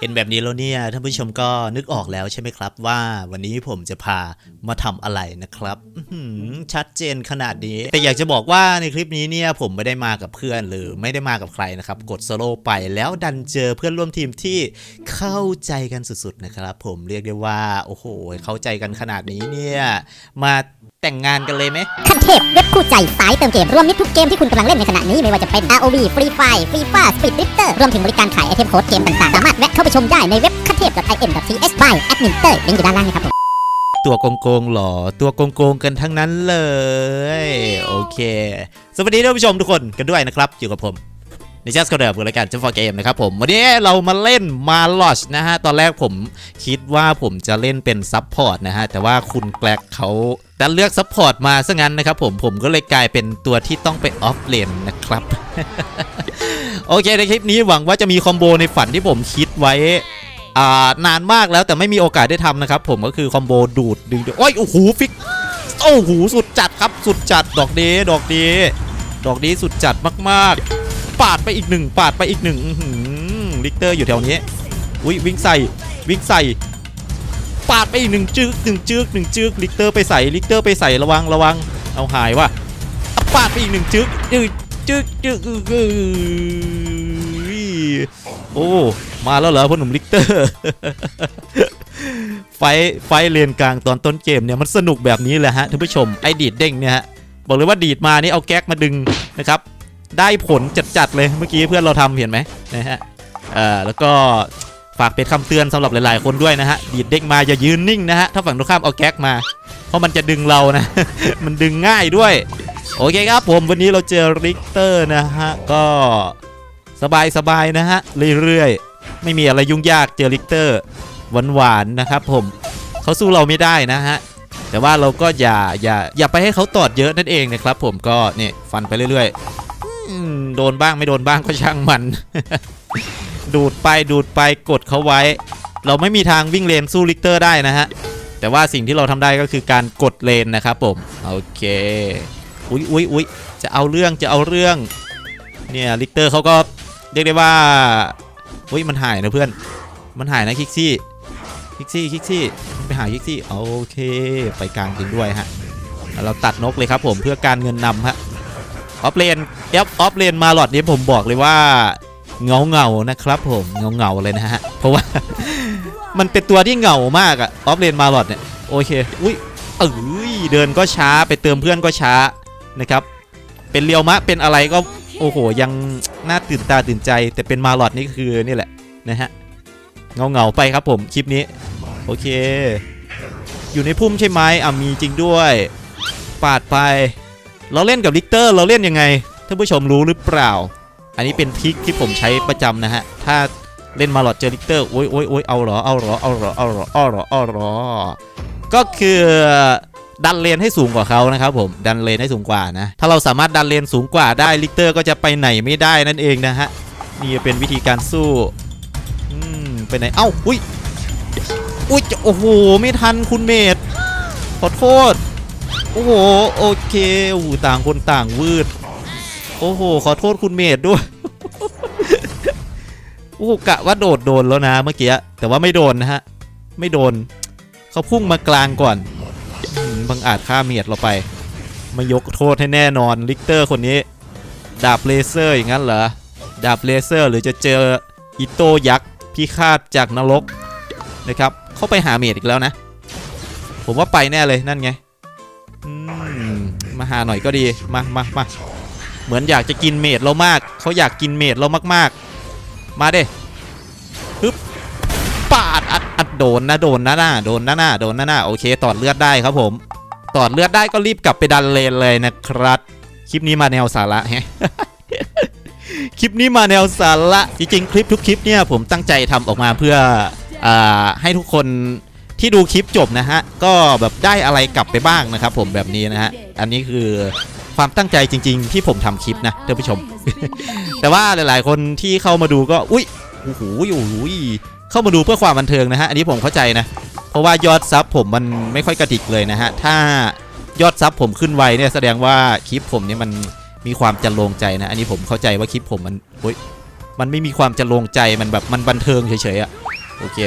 เห็นแบบนี้แล้วเนี่ยท่านผู้ชมก็นึกออกแล้วใช่ไหมครับ ว่าวันนี้ผมจะพามาทำอะไรนะครับชัดเจนขนาดนี้ แต่อยากจะบอกว่าในคลิปนี้เนี่ยผมไม่ได้มากับเพื่อนหรือไม่ได้มากับใครนะครับ กดโซโล่ไปแล้วดันเจอเพื่อนร่วมทีมที่เข้าใจกันสุดๆนะครับ ผมเรียกได้ว่า โอ้โห เข้าใจกันขนาดนี้เนี่ยมา แต่งงานกันเลยไหมขั้นเทพเว็บคู่ใจสายเติมเกม รวมมิตรทุกเกมที่คุณกำลังเล่นในขณะนี้ไม่ว่าจะเป็น ROV Free Fire FIFA Speed Drifter รวมถึงบริการขายไอเทมโค้ดเกมต่างๆ สามารถแวะเข้าไปชมได้ในเว็บขั้นเทพ .in.th by admin เตอร์ลิงก์อยู่ด้านล่างนะครับผมตัวโกงโกงๆหรอ ตัวโกงโกงๆกันทั้งนั้นเลย โอเค สวัสดีท่านผู้ชมทุกคนกันด้วยนะครับ อยู่กับผม ในชัสก็เดิมกับรายการจัมฟอร์เกมนะครับผมวันนี้เรามาเล่นมาลอชนะฮะตอนแรกผมคิดว่าผมจะเล่นเป็นซับพอร์ตนะฮะแต่ว่าคุณแกลกเขาดันเลือกซับพอร์ตมาซะงั้นนะครับผมผมก็เลยกลายเป็นตัวที่ต้องไปออฟเลนนะครับ โอเคในคลิปนี้หวังว่าจะมีคอมโบในฝันที่ผมคิดไว้อ่านานมากแล้วแต่ไม่มีโอกาสได้ทำนะครับผมก็คือคอมโบดูดดึงโอ้ยโอ้โหฟิกโอ้โหสุดจัดครับสุดจัดดอกนี้ดอกนี้ดอกนี้สุดจัดมากๆ ปาดไปอีกหนึ่งปาดไปอีกหนึ่งลิกเตอร์อยู่แถวนี้อุ้ยวิ่งใส่วิ่งใส่ปาดไปอีกหนึ่งจึกหนึ่งจึกหนึ่งจึกลิกเตอร์ไปใส่ลิกเตอร์ไปใส่ระวังระวังเอาหายว่ะปาดไปอีกหนึ่งจึกจึกจึกจึกโอ้มาแล้วเหรอพ่อหนุ่มลิกเตอร์ ไฟไฟเลนกลางตอนต้นเกมเนี่ยมันสนุกแบบนี้แหละฮะท่านผู้ชมไอ้ดีดเด้งเนี่ยฮะบอกเลยว่าดีดมานี่เอาแก๊กมาดึงนะครับ ได้ผลจัดๆเลยเมื่อกี้เพื่อนเราทำเห็นไหมนะฮะเอ่อแล้วก็ฝากเป็นคำเตือนสำหรับหลายๆ คนด้วยนะฮะดีดเด้งมาอย่ายืนนิ่งนะฮะถ้าฝั่งตรงข้ามเอาแก๊กมา เพราะมันจะดึงเรานะ มันดึงง่ายด้วย โอเคครับผมวันนี้เราเจอริกเตอร์นะฮะก็สบายๆนะฮะเรื่อยๆ ไม่มีอะไรยุ่งยากเจอริกเตอร์หวานๆนะครับผมเขาสู้เราไม่ได้นะฮะแต่ว่าเราก็อย่าอย่าอย่าไปให้เขาตอดเยอะนั่นเองนะครับผมก็เนี่ยฟันไปเรื่อยๆ โดนบ้างไม่โดนบ้างก็ช่างมัน ดูดไปดูดไปกดเขาไว้ เราไม่มีทางวิ่งเลนสู้ลิกเตอร์ได้นะฮะ แต่ว่าสิ่งที่เราทำได้ก็คือการกดเลนนะครับผม โอเค อุ๊ยอุ๊ยอุ๊ยจะเอาเรื่องจะเอาเรื่อง เนี่ยลิกเตอร์เขาก็เรียกได้ว่าอุ๊ยมันหายนะเพื่อน มันหายนะคิกซี่ คิกซี่คิกซี่ไปหาคิกซี่ โอเค ไปกลางจริงด้วยฮะ เราตัดนกเลยครับผมเพื่อการเงินนำฮะ ออฟเลนเอฟออฟเลนมาหลอดนี้ผมบอกเลยว่าเงาเงานะครับผมเงาเงาเลยนะฮะ เพราะว่า มันเป็นตัวที่เงามากอะออฟเลนมาหลอดเนี่ยโอเคอุ้ยเอ้ยเดินก็ช้าไปเติมเพื่อนก็ช้านะครับ เป็นเรียวมะเป็นอะไรก็โอ้โหยังน่าตื่นตาตื่นใจ แต่เป็นมาหลอดนี่คือนี่แหละนะฮะเงาเงาไปครับผมคลิปนี้ โอเค อยู่ในพุ่มใช่ไหมอะมีจริงด้วย ปาดไป เราเล่นกับลิกเตอร์เราเล่นยังไงท่านผู้ชมรู้หรือเปล่า อันนี้เป็นทริคที่ผมใช้ประจำนะฮะ ถ้าเล่นมาหลอดเจอลิกเตอร์โอ้ยโอ้ยโอ้ยเอาหรอเอาหรอเอาหรอเอาหรอเอาหรอเอาหรอก็คือดันเลนให้สูงกว่าเขานะครับผมดันเลนให้สูงกว่านะ ถ้าเราสามารถดันเลนสูงกว่าได้ลิกเตอร์ก็จะไปไหนไม่ได้นั่นเองนะฮะนี่เป็นวิธีการสู้อืมไปไหนเอ้าอุ้ยอุ้ยโอ้โหไม่ทันคุณเมดขอโทษ โอ้โหโอเคอ้โหต่างคนต่างวืด โอ้โห ขอโทษคุณเมดด้วย โอ้กะว่าโดดโดนแล้วนะเมื่อกี้ แต่ว่าไม่โดนนะฮะ ไม่โดน เขาพุ่งมากลางก่อนบังอาจฆ่าเมียดเราไป มายกโทษให้แน่นอนลิกเตอร์คนนี้ ดาบเลเซอร์อย่างนั้นเหรอ ดาบเลเซอร์หรือจะเจออิโต้ยักษ์พิฆาตจากนรกนะครับ เข้าไปหาเมียดอีกแล้วนะ ผมว่าไปแน่เลยนั่นไง มาหาหน่อยก็ดี มามามาเหมือนอยากจะกินเมดเรามาก เขาอยากกินเมดเรามากๆ มาเด้ฮึบปาดอัดอัดโดนนะโดนนะหน้าโดนนะหน้าโดนนะหน้าโอเคตอดเลือดได้ครับผมตอดเลือดได้ก็รีบกลับไปดันเลนเลยนะครับ คลิปนี้มาแนวสาระแฮะคลิปนี้มาแนวสาระจริงๆ คลิปทุกคลิปเนี่ยผมตั้งใจทำออกมาเพื่ออให้ทุกคน ที่ดูคลิปจบนะฮะ ก็แบบได้อะไรกลับไปบ้างนะครับผมแบบนี้นะฮะ อันนี้คือความตั้งใจจริง ๆ ที่ผมทำคลิปนะท่านผู้ชม แต่ว่าหลาย ๆ คนที่เข้ามาดูก็อุ้ยโอ้โหโอ้โหเข้ามาดูเพื่อความบันเทิงนะฮะ อันนี้ผมเข้าใจนะ เพราะว่ายอดซับผมมันไม่ค่อยกระดิกเลยนะฮะ ถ้ายอดซับผมขึ้นไวเนี่ยแสดงว่าคลิปผมเนี่ยมันมีความจะลงใจนะ อันนี้ผมเข้าใจว่าคลิปผมมันโอ๊ยมันไม่มีความจะลงใจมันแบบมันบันเทิงเฉยๆอะโอเค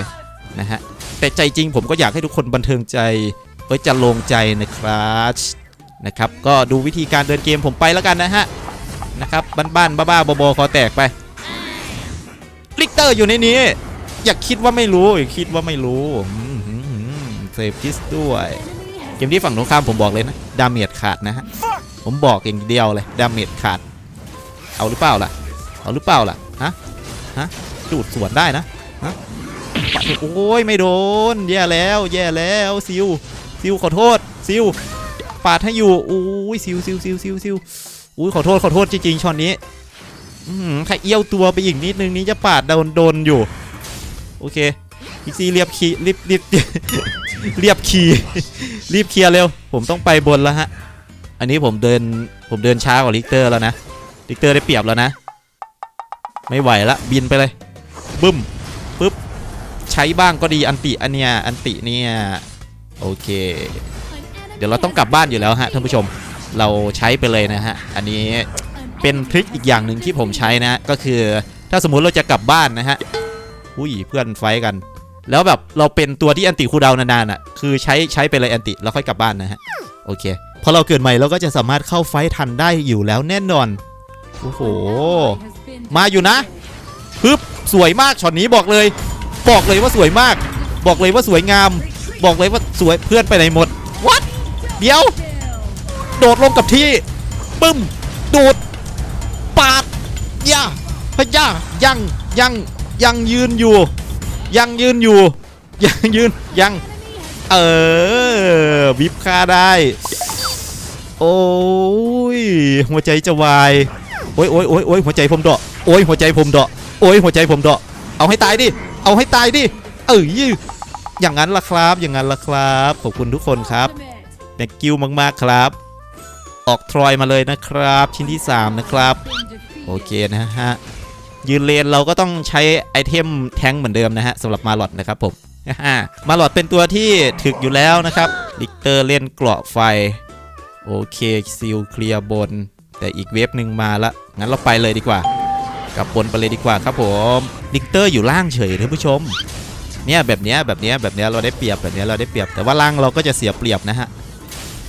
นะฮะ แต่ใจจริงผมก็อยากให้ทุกคนบันเทิงใจเอ้ยจะลงใจนะครับนะครับ ก็ดูวิธีการเดินเกมผมไปแล้วกันนะฮะนะครับบ้านๆบ้าๆบอๆคอแตกไปลิกเตอร์อยู่ในนี้ อย่าคิดว่าไม่รู้อย่าคิดว่าไม่รู้เซฟคิสด้วย เกมที่ฝั่งตรงข้ามผมบอกเลยนะดาเมจขาดนะฮะผมบอกอย่างเดียวเลยดาเมจขาด เอาหรือเปล่าล่ะ เอาหรือเปล่าล่ะฮะฮะดูดสวนได้นะ โอ้ยไม่โดน แย่แล้ว แย่แล้วซิวซิวขอโทษซิวปาดให้อยู่อุ้ยซิวซิวซิวซิวซิวอุ้ยขอโทษขอโทษจริงๆช็อตนี้อืมใครเอี้ยวตัวไปอีกนิดนึงนี้จะปาดโดนโดนอยู่ โอเคพิกซีเรียบคีรีบรีบเรียบคีรีบเคลียร์เร็ว ผมต้องไปบนแล้วฮะ อันนี้ผมเดินผมเดินช้ากว่าลิกเตอร์แล้วนะลิกเตอร์ได้เปรียบแล้วนะ ไม่ไหวละบินไปเลยบึ้ม ใช้บ้างก็ดีอันติอันเนี้ยอันติเนี่ยโอเค เดี๋ยวเราต้องกลับบ้านอยู่แล้วฮะท่านผู้ชมเราใช้ไปเลยนะฮะอันนี้เป็นทริคอีกอย่างหนึ่งที่ผมใช้นะ ก็คือถ้าสมมุติเราจะกลับบ้านนะฮะอุ้ยเพื่อนไฟกัน แล้วแบบเราเป็นตัวที่อันติคูลดาวนานๆอะคือใช้ใช้ไปเลยอันติแล้วค่อยกลับบ้านนะฮะโอเคพอเราเกิดใหม่เราก็จะสามารถเข้าไฟท์ทันได้อยู่แล้วแน่นอนโอ้โหมาอยู่นะปึ๊บสวยมากช็อตนี้บอกเลย บอกเลยว่าสวยมาก บอกเลยว่าสวยงาม บอกเลยว่าสวยเพื่อนไปไหนหมดวัดเดี๋ยว โดดลงกับที่ปึ้มดูดปาดย่าพย่ายังยังยังยืนอยู่ ยังยืนอยู่ยังยืนยังเออวิบค่าได้ โอ้ยหัวใจจะวายโอ้ยโอ้ยโอ้ยโอ้ยหัวใจผมเดาะโอ้ยหัวใจผมเดาะโอ้ยหัวใจผมเดาะเอาให้ตายดิ เอาให้ตายดิ เอ้ยอย่างนั้นล่ะครับ อย่างนั้นล่ะครับ ขอบคุณทุกคนครับแบกกิวมากๆครับ ออกทรอยมาเลยนะครับ ชิ้นที่ 3 นะครับ โอเคนะฮะ ยืนเลนเราก็ต้องใช้ไอเทมแทงเหมือนเดิมนะฮะสำหรับมาลอดนะครับผมมาลอดเป็นตัวที่ถึกอยู่แล้วนะครับลิกเตอร์เล่นเกราะไฟ โอเคซิลเคลียร์บน แต่อีกเวฟหนึ่งมาละงั้นเราไปเลยดีกว่า กลับบนไปเลยดีกว่าครับผมลิกเตอร์อยู่ล่างเฉยท่านผู้ชมเนี่ยแบบเนี้ยแบบเนี้ยแบบเนี้ยเราได้เปรียบแบบเนี้ยเราได้เปรียบแต่ว่าล่างเราก็จะเสียเปรียบนะฮะ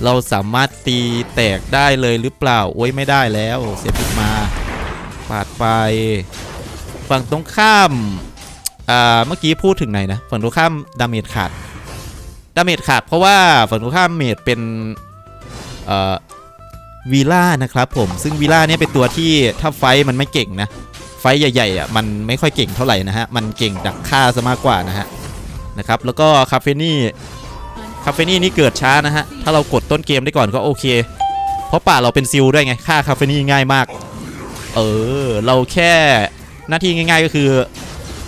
เราสามารถตีแตกได้เลยหรือเปล่าโอ้ยไม่ได้แล้วเสียปิดมาปาดไปฝั่งตรงข้ามอ่าเมื่อกี้พูดถึงไหนนะฝั่งตรงข้ามดาเมจขาดดาเมจขาดเพราะว่าฝั่งตรงข้ามเมจเป็นเอ่อวีล่านะครับผมซึ่งวีล่าเนี่ยเป็นตัวที่ถ้าไฟมันไม่เก่งนะ ไฟใหญ่ๆอะมันไม่ค่อยเก่งเท่าไหร่นะฮะ มันเก่งดักฆ่าซะมากกว่านะฮะนะครับแล้วก็คาเฟนี่คาเฟนี่นี่เกิดช้านะฮะ ถ้าเรากดต้นเกมได้ก่อนก็โอเค เพราะป่าเราเป็นซิลด้วยไงฆ่าคาเฟนี่ง่ายมาก เออ เราแค่หน้าที่ง่าย ๆก็คือ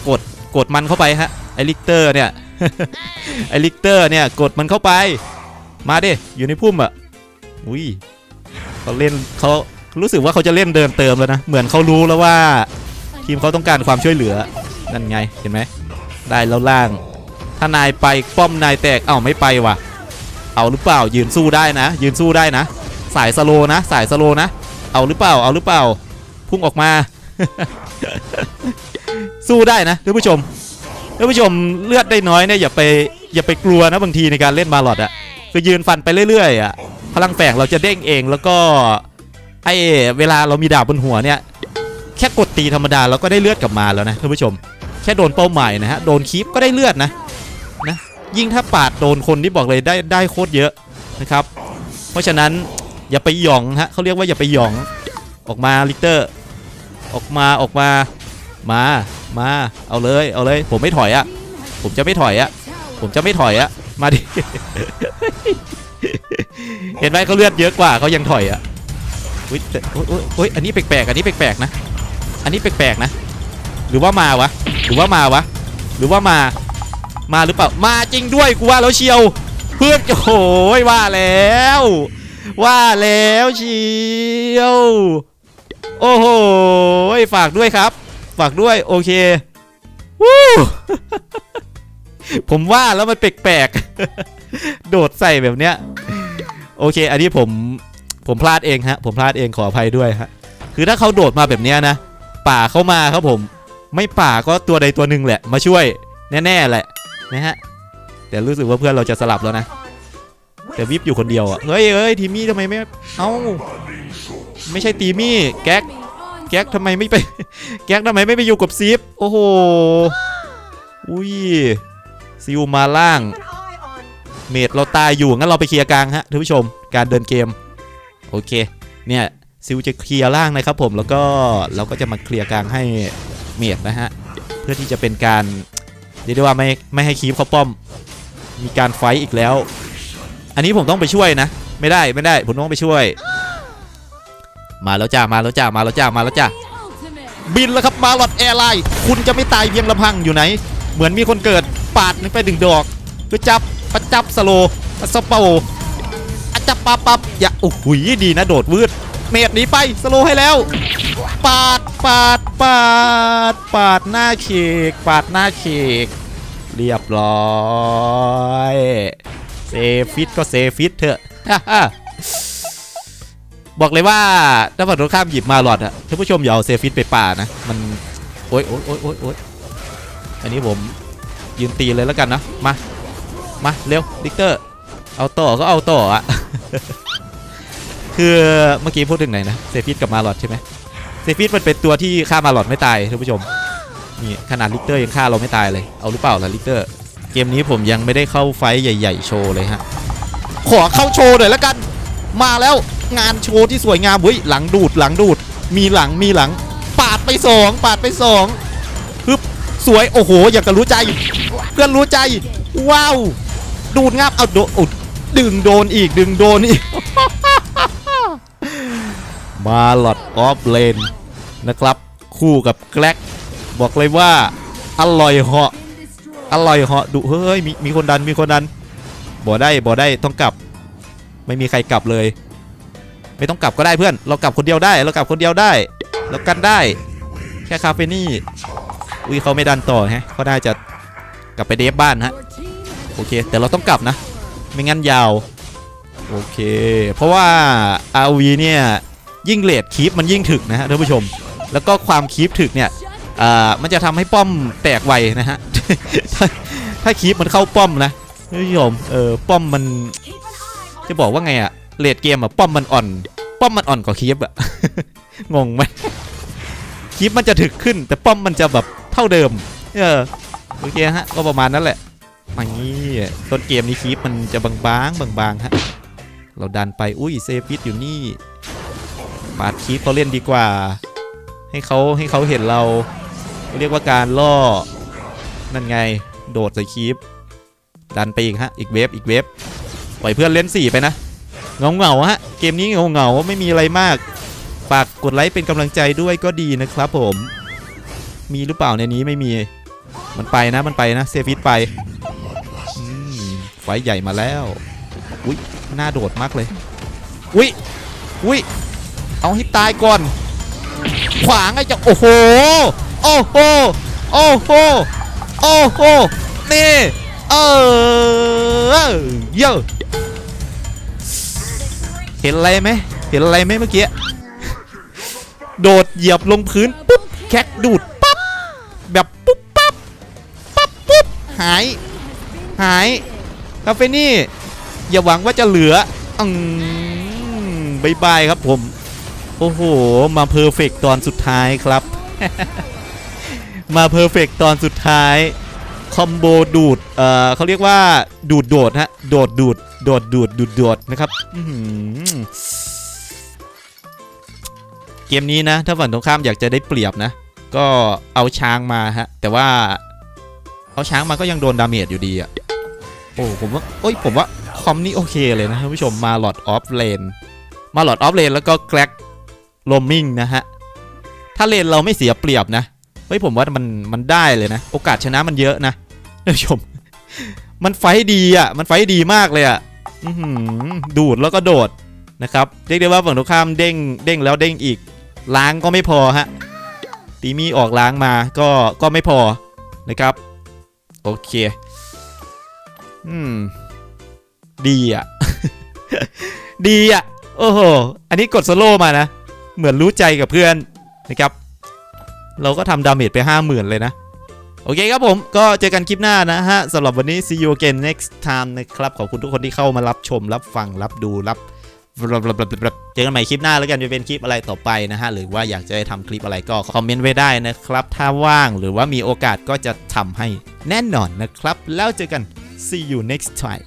กดกดมันเข้าไปฮะไอลิกเตอร์เนี่ยไอลิกเตอร์เนี่ยกดมันเข้าไป มาดิอยู่ในพุ่มอะอุ้ยเขาเล่นเขารู้สึกว่าเขาจะเล่นเดินเติมแล้วนะ เหมือนเขารู้แล้วว่า ทีมเขาต้องการความช่วยเหลือ นั่นไงเห็นไหมได้แล้วล่าง ถ้านายไปป้อมนายแตกเอ้าไม่ไปว่ะ เอาหรือเปล่ายืนสู้ได้นะ ยืนสู้ได้นะ สายสโลนะ สายสโลนะ เอาหรือเปล่าเอาหรือเปล่า พุ่งออกมา สู้ได้นะท่านผู้ชมท่านผู้ชมเลือดได้น้อยเนี่ยอย่าไปอย่าไปกลัวนะบางทีในการเล่นมาลอดอะคือยืนฟันไปเรื่อยๆอะพลังแฝงเราจะเด้งเองแล้วก็ไอเวลาเรามีดาบ บนหัวเนี่ย แค่กดตีธรรมดาเราก็ได้เลือดกลับมาแล้วนะท่านผู้ชม แค่โดนเป้าหมายนะฮะโดนคีปก็ได้เลือดนะนะยิ่งถ้าปาดโดนคนที่บอกเลยได้ได้โคตรเยอะนะครับ เพราะฉะนั้นอย่าไปหยองฮะเขาเรียกว่าอย่าไปหยองออกมาลิเตอร์ ออกมาออกมามามาเอาเลยเอาเลย ผมไม่ถอยอะผมจะไม่ถอยอะผมจะไม่ถอยอะมาดิเห็นไหมเขาเลือดเยอะกว่าเขายังถอยอะอุ้ยแต่โอยอยโอยอันนี้แปลกๆอันนี้แปลกๆนะ อันนี้แปลกๆนะ หรือว่ามาวะ หรือว่ามาวะ หรือว่ามา มาหรือเปล่า มาจริงด้วยกูว่าแล้วเชียว เพื่อนโอ้โหว่าแล้ว ว่าแล้วเชียว โอ้โหฝากด้วยครับ ฝากด้วยโอเควู้ผมว่าแล้วมันแปลกๆ โดดใส่แบบเนี้ย โอเค อันนี้ผมผมพลาดเองฮะ ผมพลาดเองขออภัยด้วยฮะ คือถ้าเขาโดดมาแบบเนี้ยนะ ป่าเข้ามาครับผม ไม่ป่าก็ตัวใดตัวหนึ่งแหละ มาช่วยแน่ๆแหละนะฮะแต่รู้สึกว่าเพื่อนเราจะสลับแล้วนะแต่วิบอยู่คนเดียวอะเฮ้ยเฮ้ยทีมี่ทำไมไม่เอ้าไม่ใช่ตีมี่แก๊กแก๊กทำไมไม่ไปแก๊กทำไมไม่ไปอยู่กับซีฟโอ้โหอุ้ยซิลมาล่าง เมดเราตายอยู่งั้นเราไปเคลียร์กลางฮะท่านผู้ชมการเดินเกม โอเค เนี่ย ซิลจะเคลียร์ล่างนะครับผมแล้วก็เราก็จะมาเคลียร์กลางให้เมียดนะฮะเพื่อที่จะเป็นการเรียกได้ว่าไม่ไม่ให้คีฟเขาป้อม มีการไฟอีกแล้ว อันนี้ผมต้องไปช่วยนะ ไม่ได้ไม่ได้ผมต้องไปช่วย มาแล้วจ้ามาแล้วจ้ามาแล้วจ้ามาแล้วจ้าบินแล้วครับมาลอดแอร์ไลน์คุณจะไม่ตายเพียงลำพังอยู่ไหน เหมือนมีคนเกิดปาดไปดึงดอกก็จับประจับสโลสปาโออะจับปับปับอย่าโอ้โหดีนะโดดวืด เมดหนีไปสโลให้แล้ว ปาดปาดปาดปาดหน้าเค้กปาดหน้าเค้กเรียบร้อยเซฟิตก็เซฟิตเถอะบอกเลยว่าถ้าฝั่งตรงข้ามหยิบมาหลอดอะท่านผู้ชมอย่าเอาเซฟิตไปป่านะ มัน โอ๊ยโอ๊ยโอ๊ยโอ๊ยโอ๊ยอันนี้ผมยืนตีเลยแล้วกันนะ มา มา เร็วดิกเตอร์ เอาต่อก็เอาต่ออะ คือเมื่อกี้พูดถึงไหนนะเซฟิตกับมาลอดใช่ไหมเซฟิตมันเป็นตัวที่ฆ่ามาลอดไม่ตายท่านผู้ชมนี่ขนาดลิกเตอร์ยังฆ่าเราไม่ตายเลยเอาหรือเปล่าล่ะลิกเตอร์ เกมนี้ผมยังไม่ได้เข้าไฟท์ใหญ่ ๆ โชว์เลยฮะขอเข้าโชว์หน่อยแล้วกัน มาแล้วงานโชว์ที่สวยงามเฮ้ยหลังดูดหลังดูด มีหลังมีหลัง ปาดไปสองปาดไปสองฮึบสวยโอ้โหอยากจะรู้ใจ เพื่อนรู้ใจ ว้าว ดูดงับเอาโดดดึงโดนอีกดึงโดนอีก มาหลอดออฟเลนนะครับ คู่กับแกล็กบอกเลยว่า อร่อยเหาะอร่อยเหาะดุเฮ้ยมีมีคนดันมีคนดันบ่ได้บ่ได้ต้องกลับ ไม่มีใครกลับเลย ไม่ต้องกลับก็ได้เพื่อน เรากลับคนเดียวได้เรากลับคนเดียวได้เรากันได้ แค่คาเฟนี่อุ้ยเขาไม่ดันต่อฮะเขาน่าจะกลับไปเดฟบ้านฮะโอเค แต่เราต้องกลับนะ ไม่งั้นยาว โอเค เพราะว่า RV เนี่ย ยิ่งเลดคีปมันยิ่งถึกนะฮะท่านผู้ชม แล้วก็ความคีปถึกเนี่ยอ่ามันจะทำให้ป้อมแตกไวนะฮะถ้าถ้าคีปมันเข้าป้อมนะท่านผู้ชมเออป้อมมันจะบอกว่าไงอะเลดเกมอะป้อมมันอ่อน ป้อมมันอ่อนกว่าคีปอะงงไหมคีปมันจะถึกขึ้น แต่ป้อมมันจะแบบเท่าเดิม เออโอเคฮะก็ประมาณนั้นแหละมางี้ต้นเกมนี้คีปมันจะบางๆบางๆฮะเราดันไปอุ้ยเซฟิตอยู่นี่ ปาดคีปเขาเล่นดีกว่า ให้เขาให้เขาเห็นเรา เรียกว่าการล่อ นั่นไง โดดใส่คีปดันไปอีกฮะ อีกเวฟอีกเวฟปล่อยเพื่อนเล่นสี่ไปนะเงาเงาฮะ เกมนี้เงาเงาไม่มีอะไรมาก ฝากกดไลค์เป็นกำลังใจด้วยก็ดีนะครับผม มีหรือเปล่าในนี้ไม่มี มันไปนะมันไปนะเซฟิตไปไฟใหญ่มาแล้ว อุ้ยน่าโดดมากเลย อุ้ยอุ้ย เอาให้ตายก่อน ขวางไอ้เจ้าโอ้โห โอ้โห โอ้โห โอ้โห นี่ เออเยอะเห็นอะไรไหม เห็นอะไรไหมเมื่อกี้ โดดเหยียบลงพื้นปุ๊บ แคกดูดปั๊บ แบบปุ๊บปั๊บ ปั๊บปุ๊บ หาย หายคาเฟนี่ อย่าหวังว่าจะเหลืออืมบายบายครับผม อ้โห มาเพอร์เฟกตอนสุดท้ายครับ มาเพอร์เฟกตอนสุดท้าย คอมโบดูด เอ่อเขาเรียกว่าดูดโดดฮะ โดดดูด โดดดูดดูดโดดนะครับเกมนี้นะ ถ้าฝั่งตรงข้ามอยากจะได้เปรียบนะ ก็เอาช้างมาฮะ แต่ว่า เอาช้างมาก็ยังโดนดาเมจอยู่ดีอะโอ้ผมว่าโอ้ยผมว่าคอมนี่โอเคเลยนะท่านผู้ชมมาหลอดออฟเลนมาหลอดออฟเลนแล้วก็แกร็ก โรมมิงนะฮะ ถ้าเลนเราไม่เสียเปรียบนะ เฮ้ยผมว่ามันมันได้เลยนะ โอกาสชนะมันเยอะนะท่านผู้ชม มันไฟดีอะ มันไฟดีมากเลยอะดูดแล้วก็โดดนะครับ เรียกได้ว่าฝั่งตรงข้ามเด้งเด้งแล้วเด้งอีก ล้างก็ไม่พอฮะ ตีมีออกล้างมาก็ก็ไม่พอนะครับ โอเค อืม ดีอะ ดีอะ โอ้โห อันนี้กดสโลมานะ เหมือนรู้ใจกับเพื่อนนะครับ เราก็ทำดาเมจไป 50,000 เลยนะ โอเคครับผมก็เจอกันคลิปหน้านะฮะสำหรับวันนี้ see you again next time นะครับ ขอบคุณทุกคนที่เข้ามารับชม รับฟัง รับดู รับเจอกันใหม่คลิปหน้าแล้วกันจะเป็นคลิปอะไรต่อไปนะฮะ หรือว่าอยากจะให้ทำคลิปอะไรก็คอมเมนต์ไว้ได้นะครับ ถ้าว่างหรือว่ามีโอกาสก็จะทำให้แน่นอนนะครับ แล้วเจอกัน see you next time